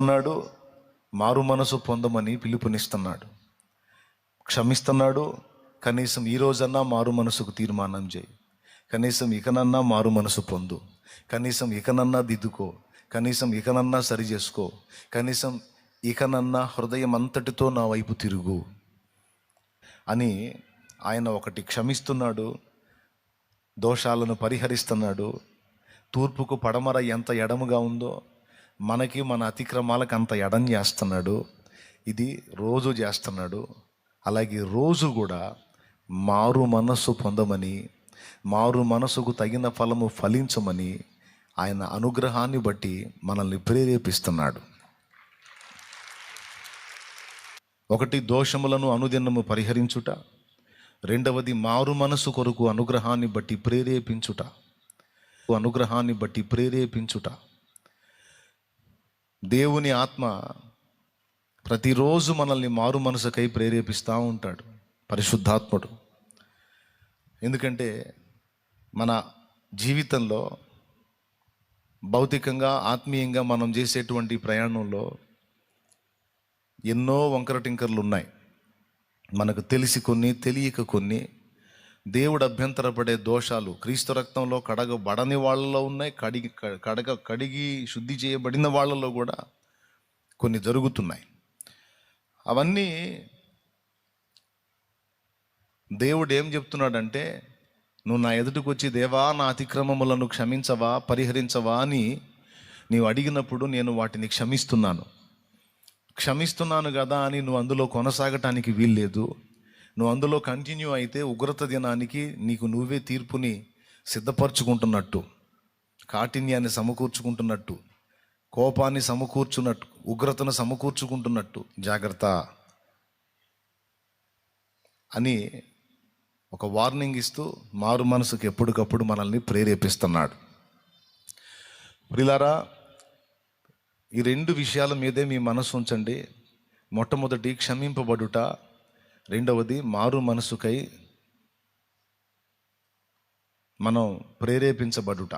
ఉన్నాడు మారు మనసు పొందమని పిలుపునిస్తున్నాడు. క్షమిస్తున్నాడు కనీసం ఈ రోజన్నా మారు మనసుకు తీర్మానం చేయి. కనీసం ఇకనన్నా మారు మనసు పొందు. కనీసం ఇకనన్నా దిద్దుకో. కనీసం ఇకనన్నా సరి చేసుకో. కనీసం ఇకనన్నా హృదయం అంతటితో నా వైపు తిరుగు అని ఆయన ఒకటి క్షమిస్తున్నాడు దోషాలను పరిహరిస్తున్నాడు. తూర్పుకు పడమర ఎంత ఎడముగా ఉందో మనకి మన అతిక్రమాలకు అంత ఎడం చేస్తున్నాడు. ఇది రోజు చేస్తున్నాడు. అలాగే రోజు కూడా మారు మనస్సు పొందమని మారు మనసుకు తగిన ఫలము ఫలించమని ఆయన అనుగ్రహాన్ని బట్టి మనల్ని ప్రేరేపిస్తున్నాడు. ఒకటి దోషములను అనుదినము పరిహరించుట రెండవది మారు మనసు కొరకు అనుగ్రహాన్ని బట్టి ప్రేరేపించుట అనుగ్రహాన్ని బట్టి ప్రేరేపించుట. దేవుని ఆత్మ ప్రతిరోజు మనల్ని మారు మనసుకై ప్రేరేపిస్తూ ఉంటాడు పరిశుద్ధాత్ముడు. ఎందుకంటే మన జీవితంలో భౌతికంగా ఆత్మీయంగా మనం చేసేటువంటి ప్రయాణంలో ఎన్నో వంకర టింకర్లు ఉన్నాయి. మనకు తెలిసి కొన్ని తెలియక కొన్ని దేవుడు అభ్యంతరపడే దోషాలు క్రీస్తు రక్తంలో కడగబడని వాళ్ళలో ఉన్నాయి కడిగి కడగ కడిగి శుద్ధి చేయబడిన వాళ్ళలో కూడా కొన్ని జరుగుతున్నాయి. అవన్నీ దేవుడు ఏం చెప్తున్నాడంటే నువ్వు నా ఎదుటికి వచ్చి దేవా నా అతిక్రమములను క్షమించవా పరిహరించవా అని నీవు అడిగినప్పుడు నేను వాటిని క్షమిస్తున్నాను. క్షమిస్తున్నాను కదా అని నువ్వు అందులో కొనసాగటానికి వీల్లేదు. నువ్వు అందులో కంటిన్యూ అయితే ఉగ్రత దినానికి నీకు నువ్వే తీర్పుని సిద్ధపరచుకుంటున్నట్టు కాఠిన్యాన్ని సమకూర్చుకుంటున్నట్టు కోపాన్ని సమకూర్చున్నట్టు ఉగ్రతను సమకూర్చుకుంటున్నట్టు. జాగ్రత్త అని ఒక వార్నింగ్ ఇస్తూ మారు మనసుకు ఎప్పటికప్పుడు మనల్ని ప్రేరేపిస్తున్నాడు. ప్రిలారా ఈ రెండు విషయాల మీదే మీ మనసు ఉంచండి. మొట్టమొదటి క్షమింపబడుట రెండవది మారు మనసుకై మనం ప్రేరేపించబడుట.